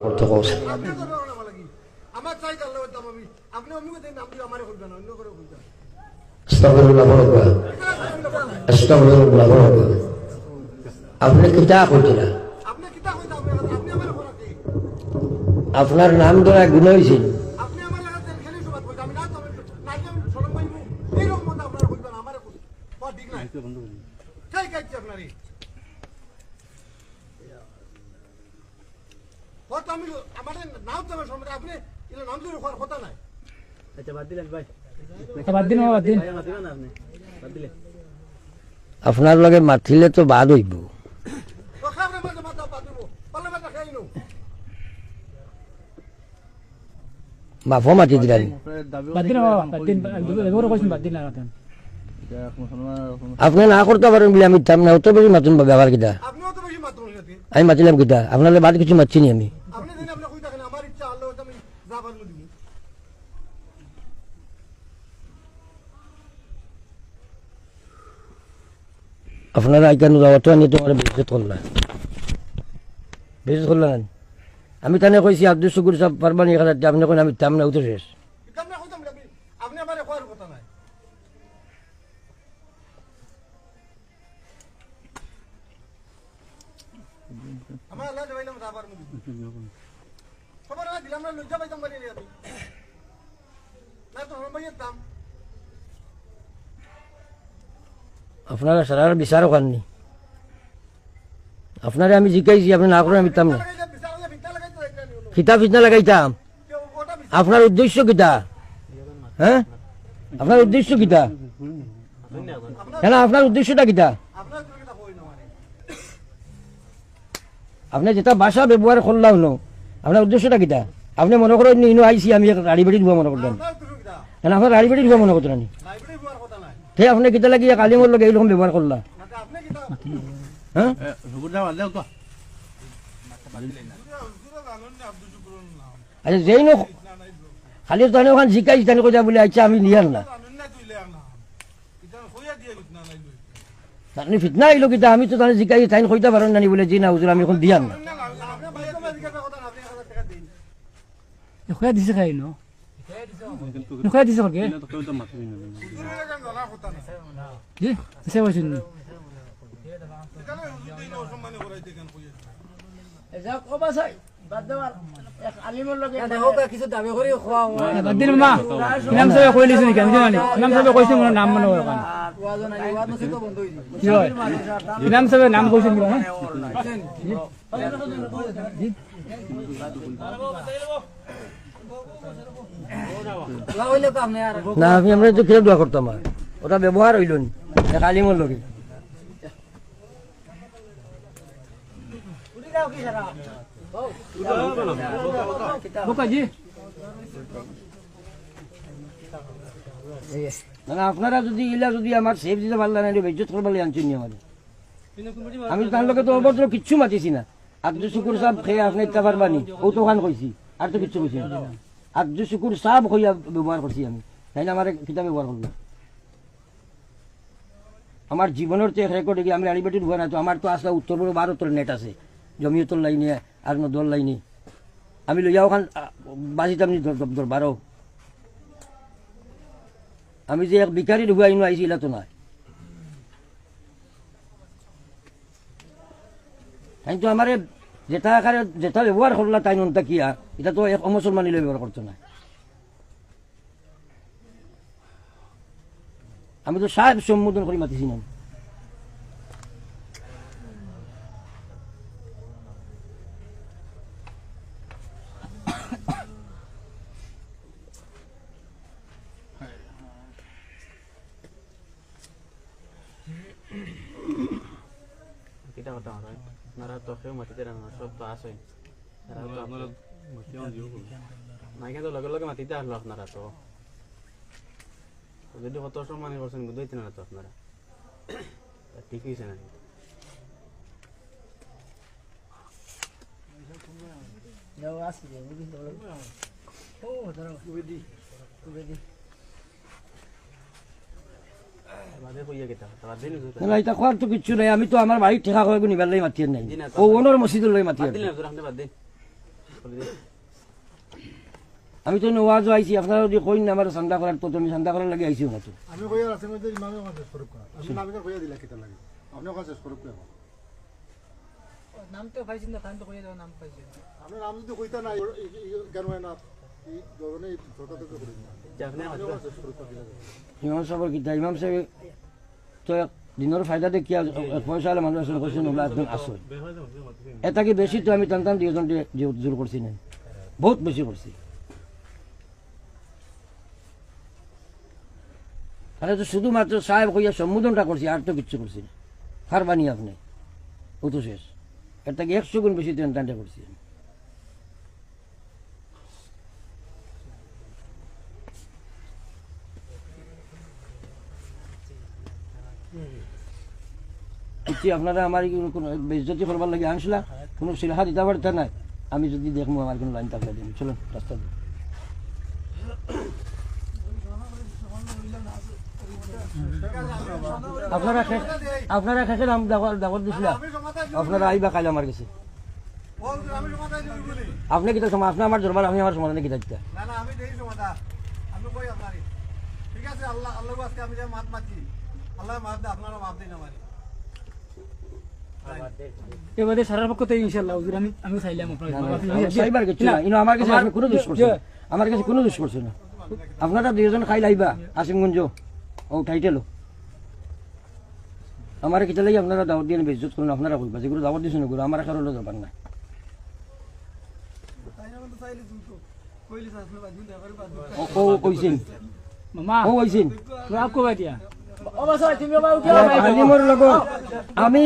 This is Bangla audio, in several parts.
করতে কস আপনি? আমার চাই আমি অন্য নাম দিয়ে আমারে করে বড় আপনি কিতা আপনার নাম ধরা গুণ হয়েছিল আপনি আমার লাগা তেল খেলি সুবাদ কইতা আমি না তো আমি নাই আমি সরম পাইবো এই রকম মত আপনারা কইবেন আমারে কই বা ঠিক নাই চাই কাইছে আপনারই হয়তো আমি আমাদের নাম তো আমার আপনি এগুলো নাম ধরে করার কথা নাই। আচ্ছা বাদ দিলেন ভাই। তো বাদ দিন বাদ দিন। ভাই মাতিবেন না আপনি? বাদ দিলে আপনার লগে মাতিলে তো বাদ হইব। মাফও মাতি দিলেন আপনি না করতে পারেন বলে আমি না অত বেশি মাতুন ব্যবহার কিতা? আপনিও তো বেশি মাতুন গেছে আমি মাতিলাম কিতা? আপনার বাদ কিছু মাতছি নি আমি আপনি দিন আপনি কই থাকেন আমার ইচ্ছা আল্লাহ আমি যাবার মধ্যে দিব আপনারা আইকান যাওয়া তো আনি তোমার বিজত করলাম বিজত করলাম আমি তানে কইছি, আব্দুল শুকুর সাহেব পারবানি এখানে আপনি কোন আমি তাম না উঠে শেষ। আমারে কথা আমার আল্লাহ দেবাইলাম যাবার মধ্যে সবার আগে দিলাম না লজ্জা পাইতাম আমি না তো দাম আপনারা সারার বিচারও খাননি আপনারে আমি জিকাইছি আপনি না করেন আমি না বিচার খিতা ফিতনা লাগাইতাম। বিচার আপনার উদ্দেশ্য কিতা? হ্যাঁ? আপনার উদ্দেশ্য কিতা? কেন আপনার উদ্দেশ্যটা কিতা? আপনি যেটা ভাষা ব্যবহার করলাম ন, আপনার উদ্দেশ্যটা কিতা? আপনি মনে করেন ইনো আইসি, আমি গাড়ি বাড়ি ধোয়া মনে করতেন আপনার তুমি কথা কেন আপনার গাড়ি বাড়ি ধোয়া মনে করতেন থে আপুনি কেতিয়া লাগি কালি মোৰ লগে এইখন ব্যৱহাৰ কৰলা? আচ্ছা যেই নো খালি জানো এখন জিকাই জানি কৈ যাব বুলি আহিছে আমি নিয়াৰ না? খুয়া দিছে কলকে জি দিছে মোর নাম মনে কি সাহেব নাম কি হ্যাঁ? না আমি আমরা তো দোয়া করতাম আর। ওটা ব্যবহার হইল নি। কালিমর লগে। বোকা জি না না, আপনারা যদি ইলা যদি আমার সেফ দিতে পারলেন না বেজ্জত করবার আনছেন নি আমার আমি তার লগে তো অভদ্র কিচ্ছু মাতিছি না। আব্দুল শুকুর সাহেব খেয়ে আপনি পারবানি ও তো ওখান কইছি আর তো কিচ্ছু কইছি না। আব্দুল শুকুর সাহেব হইয়া ব্যবহার করছি আমি তাই না আমার কিতা ব্যবহার করব? আমার জীবনের তো রেকর্ড আমি আড়িবাটির ভয় না তো আমার তো আসলে উত্তর পূর্ব ভারতের নেট আছে, জমিয়তর লাইনে আর নদর লাইনে আমি লইয়া ওখান বাজিতাম নি দর বারো আমি যে এক বিকারি ঢুকাই নো আইছি তো নয় তাই তো আমার যেটা আকারে যেটা ব্যবহার করলা তাই নন্তা কিয়া এটা তো এক অমুসলমানি ব্যবহার করতো না। আমি তো সাহেব সম্বোধন করে, মাতিছি না। কিটা কথা হয়। আপনারা তো কেউ মাতিতে না সব তো আসেন নাই কিন্তু লগে লগে মাতিতে আসলো আপনারা তো যদি কত সম্মানি করছেন বুঝতে না তো আপনারা তা ঠিক হয়েছে না বাদে নিজু না এটা খোয়ার তো কিচ্ছু নাই। আমি তো আমার বাড়ির ঠেকা করে নিবার লাই মাতিয়ে নাই। ও ওনর মসজিদের লই মাতিয়ে আমি তো নওয়াজও আইছি আপনারা যদি কইন না আমার চান্দা করার তো তুমি চান্দা করার লাগে আইছি না তো আমি কইয়া আছে মধ্যে ইমামে ওখানে শেষ করুক আমি নামিকা কইয়া দিলা কিতা লাগে। আপনি ওখানে শেষ করুক নাম তো পাইছি না তাই তো কইয়া দাও নাম পাইছি আপনি নাম যদি কইতা না কেন হয় না? দিনের পয়সা হলে মানুষ আসলে ওগুলো একজন আসল এটা কি বেশি তো আমি টানতাম দুজন জোর করছি না? বহুত বেশি করছি আরে তো শুধুমাত্র সাহেব কইয়া সম্বোধনটা করছি আর তো কিচ্ছু করছি না হারবানি আপনি ও তো শেষ। এর থেকে একশো গুণ বেশি টানটা করছি কিছু আপনারা আমার কি কোনো বেজ্জতি করবার লাগে? আনছিলা কোনো সিলহা দিতে পারতে নাই আমি যদি দেখব আমার কোনো লাইন থাকলে দিন। চলুন রাস্তা দিন আপনারা আপনারা শেষে নাম দাগর দিছিলা। আপনারা আইবা কাল আমার কাছে। আপনি কিতা সময় আপনি আমার জরবার আমি আমার সমাধানে কিতা দিতা? না না আমি দেই জমাতা আমি কই আপনারই ঠিক আছে আল্লাহ আল্লাহ আজকে আমি যে মাত মাতি। এবারে সারার পক্ষ থেকে ইনশাআল্লাহ হুজুর আমি আমি চাইলাম আপনার সাইবার কিছু না ইনো আমার কাছে আপনি কোনো দোষ করছে আমার কাছে কোনো দোষ করছে না। আপনারা দুজন খাই লাইবা আসিমগঞ্জ ও টাইটেল। আমার কিতা লাগে আপনারা দাওয়াত দিয়ে বেজত করুন আপনারা কইবা যেগুলো দাওয়াত দিছেন ওগুলো আমার কারও দরকার না ও ও কইছেন। মামা ও কইছেন। রাব কো আমি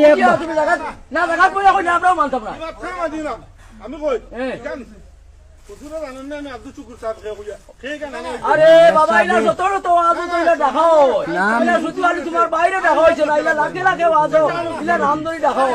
আরে বাবা ইলা সতর তো আজু তো ইলা দেখাও ইলা শুধু তোমার বাইরে দেখা হয়েছে না ইলা লাগে লাখে আজো। ইলা দেখাও